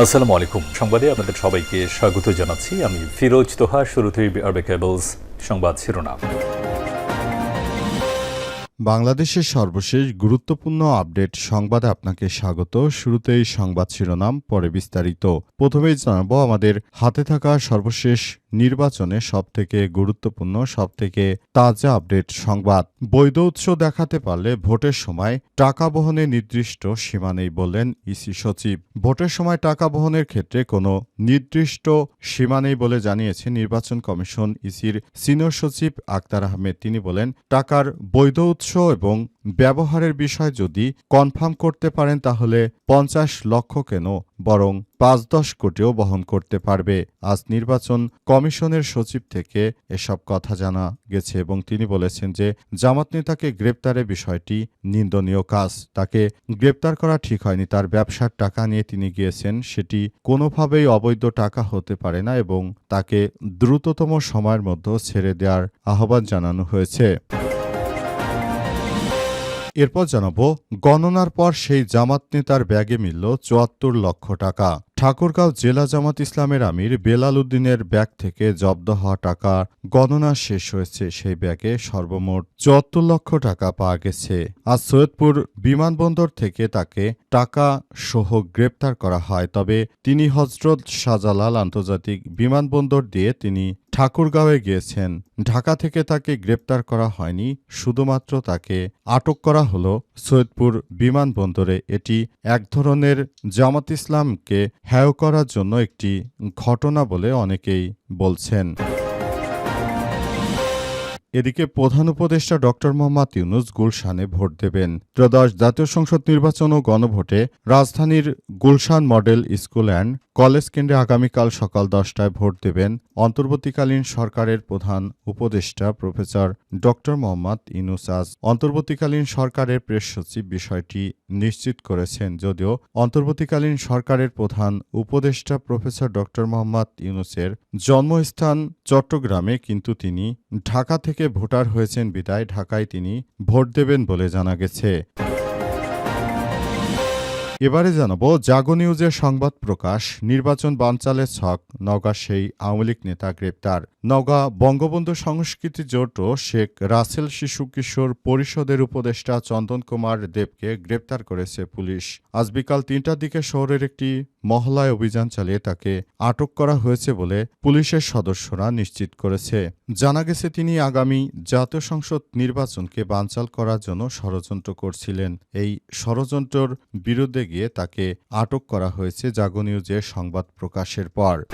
আসসালামু আলাইকুম। সংবাদে আপনাদের সবাইকে স্বাগত জানাচ্ছি। আমি ফিরোজ তোহা, শুরুতেই আরবে কেবলস সংবাদ শিরোনাম। বাংলাদেশের সর্বশেষ গুরুত্বপূর্ণ আপডেট সংবাদে আপনাকে স্বাগত। শুরুতেই সংবাদ শিরোনাম, পরে বিস্তারিত। প্রথমেই জানাব, আমাদের হাতে থাকা সর্বশেষ নির্বাচনে সবথেকে গুরুত্বপূর্ণ, সবথেকে তাজা আপডেট সংবাদ। বৈধ উৎস দেখাতে পারলে ভোটের সময় টাকা বহনে নির্দিষ্ট সীমা নেই বললেন ইসি সচিব। ভোটের সময় টাকা বহনের ক্ষেত্রে কোনো নির্দিষ্ট সীমা নেই বলে জানিয়েছে নির্বাচন কমিশন। ইসির সিনিয়র সচিব আক্তার আহমেদ, তিনি বলেন, টাকার বৈধ উৎস এবং ব্যবহারের বিষয় যদি কনফার্ম করতে পারেন, তাহলে পঞ্চাশ লক্ষ কেন? বরং পাঁচ দশ কোটিও বহন করতে পারবে। আজ নির্বাচন কমিশনের সচিব থেকে এসব কথা জানা গেছে এবং তিনি বলেছেন যে, জামাত নেতাকে গ্রেপ্তারের বিষয়টি নিন্দনীয় কাজ। তাকে গ্রেপ্তার করা ঠিক হয়নি, তার ব্যবসার টাকা নিয়ে তিনি গিয়েছেন, সেটি কোনোভাবেই অবৈধ টাকা হতে পারে না এবং তাকে দ্রুততম সময়ের মধ্যে ছেড়ে দেওয়ার আহ্বান জানানো হয়েছে। এরপর জানাব, গণনার পর সেই জামাত নেতার ব্যাগে মিলল চুয়াত্তর লক্ষ টাকা। ঠাকুরগাঁও জেলা জামাত ইসলামের আমির বেলাল উদ্দিনের ব্যাগ থেকে জব্দ হওয়া টাকা গণনা শেষ হয়েছে সেই ব্যাগে সর্বমোট চুয়াত্তর লক্ষ টাকা পাওয়া গেছে। আজ সৈয়দপুর বিমানবন্দর থেকে তাকে টাকা সহ গ্রেপ্তার করা হয়, তবে তিনি হজরত শাহজালাল আন্তর্জাতিক বিমানবন্দর দিয়ে তিনি ঠাকুরগাঁওয়ে গিয়েছেন। ঢাকা থেকে তাকে গ্রেপ্তার করা হয়নি, শুধুমাত্র তাকে আটক করা হলো সৈয়দপুর বিমানবন্দরে। এটি এক ধরনের জামাত ইসলামকে হ্যায় করার জন্য একটি ঘটনা বলে অনেকেই বলছেন। এদিকে প্রধান উপদেষ্টা ডক্টর মোহাম্মদ ইউনুস গুলশানে ভোট দেবেন। ত্রয়োদশ জাতীয় সংসদ নির্বাচন ও গণভোটে রাজধানীর Gulshan model school and college কেন্দ্রে আগামীকাল সকাল দশটায় ভোট দেবেন অন্তর্বর্তীকালীন সরকারের প্রধান উপদেষ্টা প্রফেসর ডক্টর মোহাম্মদ ইউনুস আজ। অন্তর্বর্তীকালীন সরকারের প্রেস সচিব বিষয়টি নিশ্চিত করেছেন যদিও অন্তর্বর্তীকালীন সরকারের প্রধান উপদেষ্টা প্রফেসর ডক্টর মোহাম্মদ ইউনুসের জন্মস্থান চট্টগ্রামে কিন্তু তিনি ঢাকা থেকে ভোটার হয়েছেন। বিদায়, ঢাকায় তিনি ভোট দেবেন বলে জানা গেছে। এবারে জানাব জাগো নিউজের সংবাদ প্রকাশ, নির্বাচন বানচালের ছক, নওগাঁ সেই আওয়ামী লীগ নেতা গ্রেপ্তার। নওগাঁ বঙ্গবন্ধু সংস্কৃতি জোট শেখ রাসেল শিশু কিশোর পরিষদের উপদেষ্টা চন্দন কুমার দেবকে গ্রেপ্তার করেছে পুলিশ। আজ বিকাল তিনটার দিকে শহরের একটি মহলায় অভিযান চালিয়ে তাকে আটক করা হয়েছে বলে পুলিশের সদস্যরা নিশ্চিত করেছে। জানা গেছে, তিনি আগামী জাতীয় সংসদ নির্বাচনকে বানচাল করার জন্য ষড়যন্ত্র করছিলেন। এই ষড়যন্ত্রর বিরুদ্ধে গিয়ে তাকে আটক করা হয়েছে জাগো নিউজের সংবাদ প্রকাশের পর।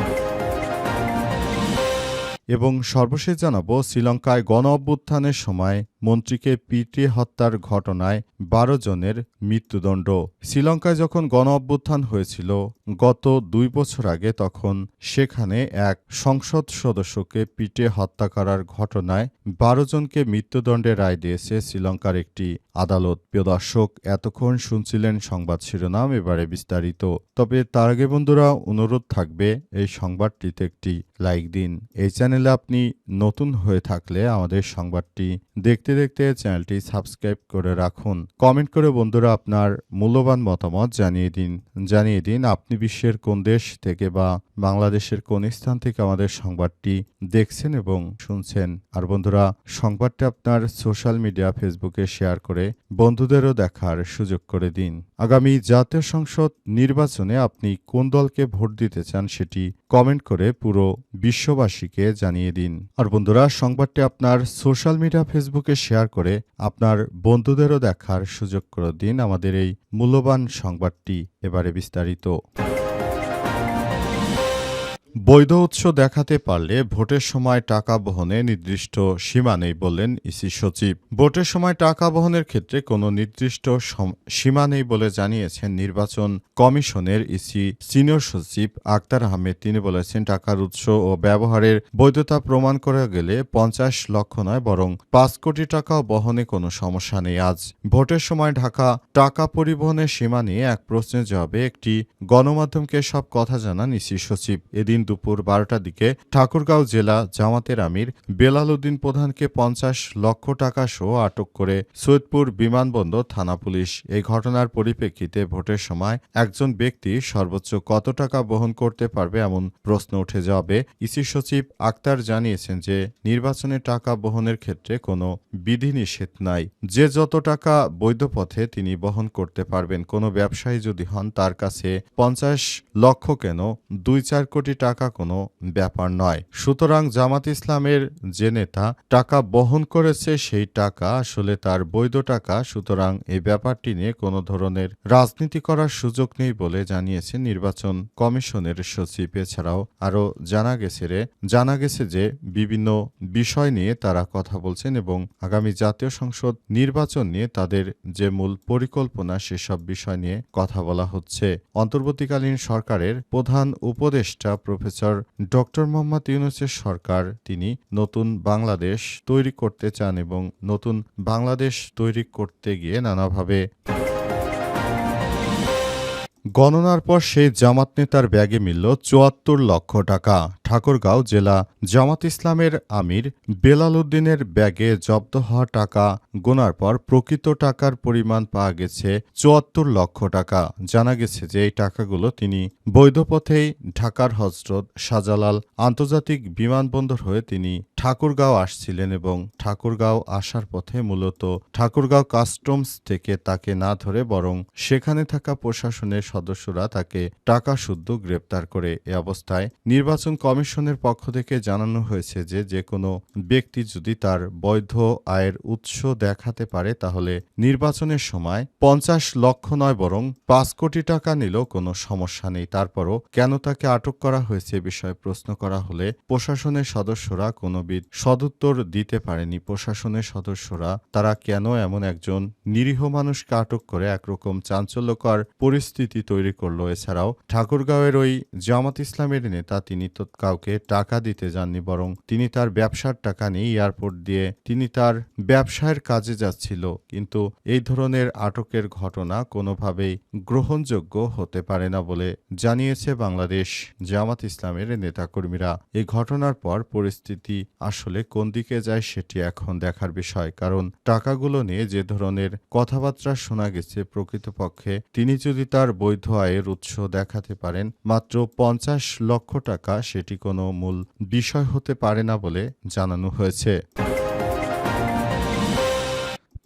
এবং সর্বশেষ জানাব, শ্রীলঙ্কায় গণ অভ্যুত্থানের সময় মন্ত্রীকে পিটিয়ে হত্যার ঘটনায় বারো জনের মৃত্যুদণ্ড। শ্রীলঙ্কায় যখন গণ অভ্যুত্থান হয়েছিল, গত দুই বছর আগে তখন সেখানে এক সংসদ সদস্যকে পিটিয়ে হত্যা করার ঘটনায় বারো জনকে মৃত্যুদণ্ডের রায় দিয়েছে শ্রীলঙ্কার একটি আদালত। প্রিয় দর্শক, এতক্ষণ শুনছিলেন সংবাদ শিরোনাম, এবারে বিস্তারিত। তবে তার আগে বন্ধুরা, অনুরোধ থাকবে এই সংবাদটিতে একটি লাইক দিন। এই চ্যানেলে আপনি নতুন হয়ে থাকলে আমাদের সংবাদটি দেখতে দেখতে চ্যানেলটি সাবস্ক্রাইব করে রাখুন। কমেন্ট করে বন্ধুরা আপনার মূল্যবান মতামত জানিয়ে দিন। জানিয়ে দিন আপনি বিশ্বের কোন দেশ থেকে বা বাংলাদেশের কোন স্থান থেকে আমাদের সংবাদটি দেখছেন এবং শুনছেন। আর বন্ধুরা, সংবাদটি আপনার সোশ্যাল মিডিয়া ফেসবুকে শেয়ার করে বন্ধুদেরও দেখার সুযোগ করে দিন। আগামী জাতীয় সংসদ নির্বাচনে আপনি কোন দলকে ভোট দিতে চান সেটি কমেন্ট করে পুরো বিশ্ববাসীকে জানিয়ে দিন। আর বন্ধুরা, সংবাদটি আপনার সোশ্যাল মিডিয়া ফেসবুকে শেয়ার করে আপনার বন্ধুদেরও দেখার সুযোগ করে দিন আমাদের এই মূল্যবান সংবাদটি এবারে বিস্তারিত। বৈধ উৎস দেখাতে পারলে ভোটের সময় টাকা বহনে নির্দিষ্ট সীমা নেই বললেন ইসি সচিব। ভোটের সময় টাকা বহনের ক্ষেত্রে কোনো নির্দিষ্ট সীমা নেই বলে জানিয়েছেন নির্বাচন কমিশনের ইসি সিনিয়র সচিব আক্তার আহমেদ। তিনি বলেছেন, টাকার উৎস ও ব্যবহারের বৈধতা প্রমাণ করা গেলে পঞ্চাশ লক্ষ নয়, বরং পাঁচ কোটি টাকা বহনে কোনো সমস্যা নেই। আজ ভোটের সময় ঢাকা টাকা পরিবহনের সীমা নিয়ে এক প্রশ্নের জবাবে একটি গণমাধ্যমকে সব কথা জানান ইসি সচিব। এদিন দুপুর বারোটার দিকে ঠাকুরগাঁও জেলা জামাতের আমির বেলাল উদ্দিন প্রধানকে পঞ্চাশ লক্ষ টাকা সহ আটক করে সৈয়দপুর বিমানবন্দর থানা পুলিশ। এই ঘটনার পরিপ্রেক্ষিতে ভোটের সময় একজন ব্যক্তি সর্বোচ্চ কত টাকা বহন করতে পারবে এমন প্রশ্ন উঠে যাবে। ইসি সচিব আক্তার জানিয়েছেন যে, নির্বাচনে টাকা বহনের ক্ষেত্রে কোনো বিধিনিষেধ নাই। যে যত টাকা বৈধ পথে তিনি বহন করতে পারবেন, কোনো ব্যবসায়ী যদি হন, তার কাছে পঞ্চাশ লক্ষ কেন? দুই চার কোটি টাকা কোনো ব্যাপার নয়। সুতরাং জামাত ইসলামের যে নেতা টাকা বহন করেছে সেই টাকা আসলে তার বৈধ টাকা, সুতরাং এই ব্যাপারটি নিয়ে কোনো ধরনের রাজনীতি করার সুযোগ নেই বলে জানিয়েছে নির্বাচন কমিশনের সচিব। এছাড়াও আরও জানা গেছে রে, জানা গেছে যে বিভিন্ন বিষয় নিয়ে তারা কথা বলছেন এবং আগামী জাতীয় সংসদ নির্বাচন নিয়ে তাদের যে মূল পরিকল্পনা সেসব বিষয় নিয়ে কথা বলা হচ্ছে। অন্তর্বর্তীকালীন সরকারের প্রধান উপদেষ্টা প্রফেসর ডক্টর মোহাম্মদ ইউনুসের সরকার, তিনি নতুন বাংলাদেশ তৈরি করতে চান এবং নতুন বাংলাদেশ তৈরি করতে গিয়ে নানাভাবে গণনার পর সেই জামাত নেতার ব্যাগে মিলল চুয়াত্তর লক্ষ টাকা। ঠাকুরগাঁও জেলা জামাত ইসলামের আমির বেলাল উদ্দিনের ব্যাগে জব্দ হওয়া টাকা গোনার পর প্রকৃত টাকার পরিমাণ পাওয়া গেছে চুয়াত্তর লক্ষ টাকা। জানা গেছে যে এই টাকাগুলো তিনি বৈধ পথেই ঢাকার হজরত শাহজালাল আন্তর্জাতিক বিমানবন্দর হয়ে তিনি ঠাকুরগাঁও আসছিলেন এবং ঠাকুরগাঁও আসার পথে মূলত ঠাকুরগাঁও কাস্টমস থেকে তাকে না ধরে বরং সেখানে থাকা প্রশাসনের সদস্যরা তাকে টাকা শুদ্ধ গ্রেপ্তার করে। এ অবস্থায় নির্বাচন কমিশনের পক্ষ থেকে জানানো হয়েছে যে যে কোনো ব্যক্তি যদি তার বৈধ আয়ের উৎস দেখাতে পারে, তাহলে নির্বাচনের সময় পঞ্চাশ লক্ষ নয় বরং পাঁচ কোটি টাকা নিলেও কোনো সমস্যা নেই। তারপরও কেন তাকে আটক করা হয়েছে বিষয়ে প্রশ্ন করা হলে প্রশাসনের সদস্যরা কোনোবিধ সদুত্তর দিতে পারেনি। প্রশাসনের সদস্যরা, তারা কেন এমন একজন নিরীহ মানুষকে আটক করে একরকম চাঞ্চল্যকর পরিস্থিতি তৈরি করল? এছাড়াও ঠাকুরগাঁওয়ের ওই জামাত ইসলামের নেতা, তিনি তো কাউকে টাকা দিতে যাননি, বরং তিনি তার ব্যবসার টাকা নিয়ে এয়ারপোর্ট দিয়ে তিনি তার ব্যবসায়ের কাজে যাচ্ছিল। কিন্তু এই ধরনের আটকের ঘটনা কোনোভাবেই গ্রহণযোগ্য হতে পারে না বলে জানিয়েছে বাংলাদেশ জামাত ইসলামের নেতাকর্মীরা। এই ঘটনার পর পরিস্থিতি আসলে কোন দিকে যায় সেটি এখন দেখার বিষয়, কারণ টাকাগুলো নিয়ে যে ধরনের কথাবার্তা শোনা গেছে প্রকৃতপক্ষে তিনি যদি তার বৈধ আয়ের উৎস দেখাতে পারেন, মাত্র পঞ্চাশ লক্ষ টাকা সেটি কোনো মূল বিষয় হতে পারে না বলে জানানো হয়েছে।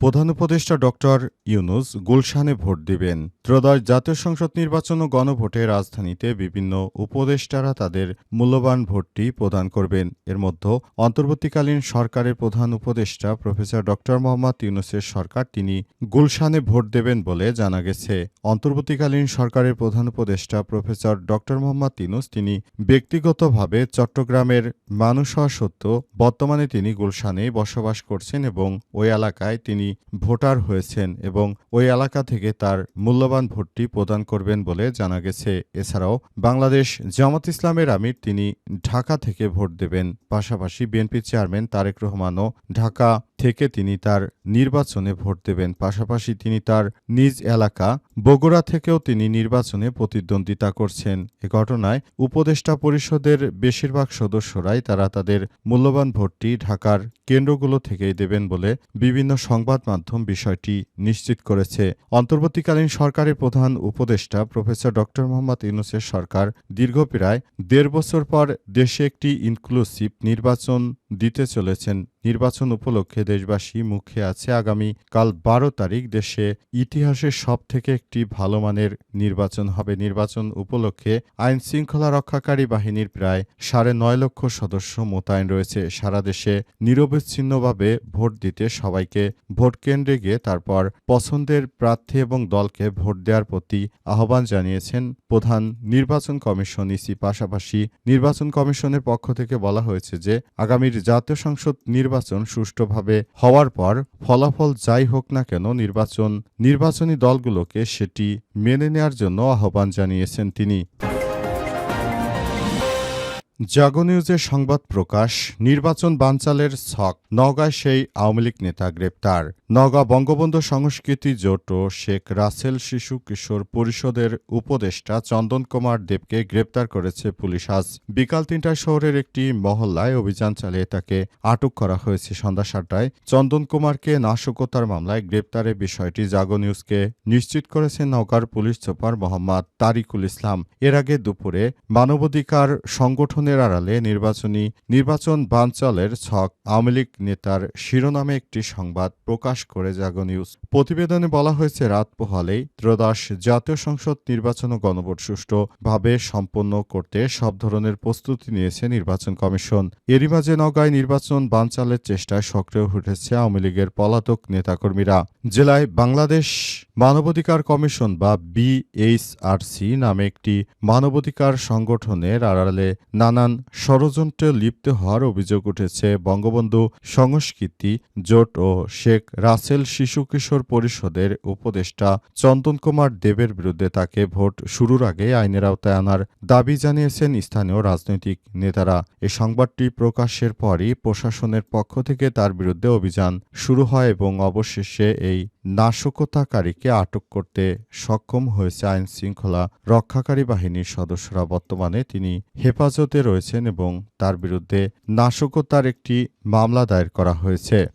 প্রধান উপদেষ্টা ডক্টর ইউনুস গুলশানে ভোট দিবেন। ত্রয়োদশ জাতীয় সংসদ নির্বাচন ও গণভোটে রাজধানীতে বিভিন্ন উপদেষ্টারা তাদের মূল্যবান ভোটটি প্রদান করবেন। এর মধ্যে অন্তর্বর্তীকালীন সরকারের প্রধান উপদেষ্টা প্রফেসর ডক্টর মোহাম্মদ ইউনুসের সরকার তিনি গুলশানে ভোট দেবেন বলে জানা গেছে। অন্তর্বর্তীকালীন সরকারের প্রধান উপদেষ্টা প্রফেসর ডক্টর মোহাম্মদ ইউনুস তিনি ব্যক্তিগতভাবে চট্টগ্রামের মানুষ হওয়া সত্ত্বেও বর্তমানে তিনি গুলশানে বসবাস করছেন এবং ওই এলাকায় তিনি ভোটার হয়েছেন এবং ওই এলাকা থেকে তার মূল্যবান ভোটটি প্রদান করবেন বলে জানা গেছে। এছাড়াও বাংলাদেশ জামাত ইসলামের আমির, তিনি ঢাকা থেকে ভোট দেবেন। পাশাপাশি বিএনপি চেয়ারম্যান তারেক রহমানও ঢাকা থেকে তিনি তার নির্বাচনে ভোট দেবেন। পাশাপাশি তিনি তার নিজ এলাকা বগুড়া থেকেও তিনি নির্বাচনে প্রতিদ্বন্দ্বিতা করছেন। এ ঘটনায় উপদেষ্টা পরিষদের বেশিরভাগ সদস্যরাই তারা তাদের মূল্যবান ভোটটি ঢাকার কেন্দ্রগুলো থেকেই দেবেন বলে বিভিন্ন সংবাদ মাধ্যম বিষয়টি নিশ্চিত করেছে। অন্তর্বর্তীকালীন সরকারের প্রধান উপদেষ্টা প্রফেসর ডক্টর মোহাম্মদ ইউনুসের সরকার দীর্ঘ প্রায় দেড় বছর পর দেশে একটি ইনক্লুসিভ নির্বাচন দিতে চলেছেন। নির্বাচন উপলক্ষে দেশবাসী মুখে আছে আগামী কাল বারো তারিখ। দেশে ইতিহাসের সব থেকে একটি ভালো মানের নির্বাচন হবে। নির্বাচন উপলক্ষে আইন শৃঙ্খলা রক্ষাকারী বাহিনীর প্রায় সাড়ে নয় লক্ষ সদস্য মোতায়েন রয়েছে। সারা দেশে নিরবিচ্ছিন্নভাবে ভোট দিতে সবাইকে ভোট কেন্দ্রে গিয়ে তারপর পছন্দের প্রার্থী এবং দলকে ভোট দেওয়ার প্রতি আহ্বান জানিয়েছেন প্রধান নির্বাচন কমিশন ইসি। পাশাপাশি নির্বাচন কমিশনের পক্ষ থেকে বলা হয়েছে যে, আগামীর জাতীয় সংসদ নির্বাচন সুষ্ঠুভাবে হওয়ার পর ফলাফল যাই হোক না কেন নির্বাচন, নির্বাচনী দলগুলোকে সেটি মেনে নেয়ার জন্য আহ্বান জানিয়েছেন তিনি। জাগো নিউজের সংবাদ প্রকাশ, নির্বাচন বানচালের ছক নগায় সেই আওয়ামী লীগ নেতা গ্রেপ্তার। নগা বঙ্গবন্ধু সংস্কৃতি জোট ও শেখ রাসেল শিশু কিশোর পরিষদের উপদেষ্টা চন্দন কুমার দেবকে গ্রেপ্তার করেছে পুলিশ। আজ বিকাল তিনটায় শহরের একটি মহল্লায় অভিযান চালিয়ে তাকে আটক করা হয়েছে। সন্ধ্যা সাতটায় চন্দন কুমারকে নাশকতার মামলায় গ্রেপ্তারের বিষয়টি জাগো নিউজকে নিশ্চিত করেছে নওগাঁর পুলিশ সুপার মোহাম্মদ তারিকুল ইসলাম। এর আগে দুপুরে মানবাধিকার সংগঠনের আড়ালে নির্বাচনী নির্বাচন বানচালের ছক আওয়ামী লীগ নেতার শিরোনামে একটি সংবাদ প্রকাশ করে জাগো নিউজ। প্রতিবেদনে বলা হয়েছে, রাত পোহালেই ত্রয়োদশ জাতীয় সংসদ নির্বাচন গণভোট সুষ্ঠুভাবে সম্পন্ন করতে সব ধরনের প্রস্তুতি নিয়েছে নির্বাচন কমিশন। এরই মাঝে নগাঁয় নির্বাচন বানচালের চেষ্টায় সক্রিয় উঠেছে আওয়ামী লীগের পলাতক নেতাকর্মীরা। জেলায় বাংলাদেশ মানবাধিকার কমিশন বা বিএইচআরসি নামে একটি মানবাধিকার সংগঠনের আড়ালে নানান ষড়যন্ত্রে লিপ্ত হওয়ার অভিযোগ উঠেছে। বঙ্গবন্ধু সংস্কৃতি, জোট ও শেখ রাসেল শিশু কিশোর পরিষদের উপদেষ্টা চন্দন কুমার দেবের বিরুদ্ধে তাকে ভোট শুরুর আগে আইনের আওতায় আনার দাবি জানিয়েছেন স্থানীয় রাজনৈতিক নেতারা। এ সংবাদটি প্রকাশের পরই প্রশাসনের পক্ষ থেকে তার বিরুদ্ধে অভিযান শুরু হয় এবং অবশেষে এই নাশকতাকারীকে আটক করতে সক্ষম হয়েছে আইন শৃঙ্খলা রক্ষাকারী বাহিনীর সদস্যরা। বর্তমানে তিনি হেফাজতে রয়েছেন এবং তার বিরুদ্ধে নাশকতার একটি মামলা দায়ের করা হয়েছে।